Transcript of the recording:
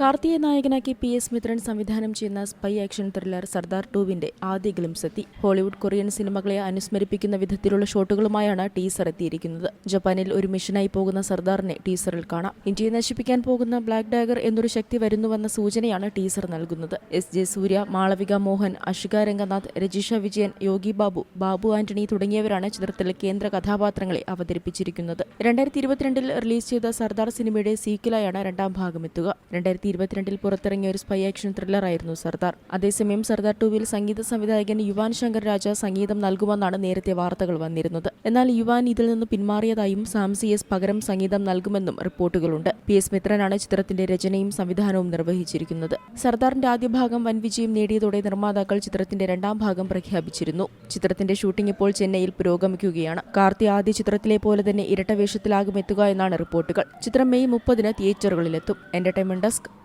കാർത്തിയെ നായകനാക്കി P S Mithran സംവിധാനം ചെയ്യുന്ന സ്പൈ ആക്ഷൻ ത്രില്ലർ സർദാർ ടൂവിന്റെ ആദ്യ ഗ്ലിംസ് എത്തി ഹോളിവുഡ് കൊറിയൻ സിനിമകളെ അനുസ്മരിപ്പിക്കുന്ന വിധത്തിലുള്ള ഷോട്ടുകളുമായാണ് ടീസർ എത്തിയിരിക്കുന്നത്. ജപ്പാനിൽ ഒരു മിഷനായി പോകുന്ന സർദാറിനെ ടീസറിൽ കാണാം. ഇന്ത്യയെ നശിപ്പിക്കാൻ പോകുന്ന ബ്ലാക്ക് ഡാഗർ എന്നൊരു ശക്തി വരുന്നുവെന്ന സൂചനയാണ് ടീസർ നൽകുന്നത്. എസ് ജെ സൂര്യ മാളവിക മോഹൻ അഷിക രംഗനാഥ് രജിഷ വിജയൻ യോഗി ബാബു ബാബു ആന്റണി തുടങ്ങിയവരാണ് ചിത്രത്തിൽ കേന്ദ്ര കഥാപാത്രങ്ങളെ അവതരിപ്പിച്ചിരിക്കുന്നത്. രണ്ടായിരത്തി ഇരുപത്തിരണ്ടിൽ റിലീസ് ചെയ്ത സർദാർ സിനിമയുടെ സീക്കിലായാണ് രണ്ടാം ഭാഗം എത്തുക. രണ്ടായിരത്തി ഇരുപത്തിരണ്ടിൽ പുറത്തിറങ്ങിയ ഒരു സ്പൈ ആക്ഷൻ ത്രില്ലർ ആയിരുന്നു സർദാർ. അതേസമയം സർദാർ ടൂവിൽ സംഗീത സംവിധായകൻ യുവാൻ ശങ്കർ രാജ സംഗീതം നൽകുമെന്നാണ് നേരത്തെ വാർത്തകൾ വന്നിരുന്നത്. എന്നാൽ യുവാൻ ഇതിൽ നിന്ന് പിന്മാറിയതായും സാംസി എസ് പകരം സംഗീതം നൽകുമെന്നും റിപ്പോർട്ടുകളുണ്ട്. പി എസ് മിത്രനാണ് ചിത്രത്തിന്റെ രചനയും സംവിധാനവും നിർവഹിച്ചിരിക്കുന്നത്. സർദാറിന്റെ ആദ്യ ഭാഗം വൻ വിജയം നേടിയതോടെ നിർമ്മാതാക്കൾ ചിത്രത്തിന്റെ രണ്ടാം ഭാഗം പ്രഖ്യാപിച്ചിരുന്നു. ചിത്രത്തിന്റെ ഷൂട്ടിംഗ് ഇപ്പോൾ ചെന്നൈയിൽ പുരോഗമിക്കുകയാണ്. കാർത്തി ആദ്യ ചിത്രത്തിലെ പോലെ തന്നെ ഇരട്ടവേഷത്തിലാകും എത്തുക എന്നാണ് റിപ്പോർട്ടുകൾ. ചിത്രം മെയ് മുപ്പതിന് തിയേറ്ററുകളിലെത്തും. Entertainment desk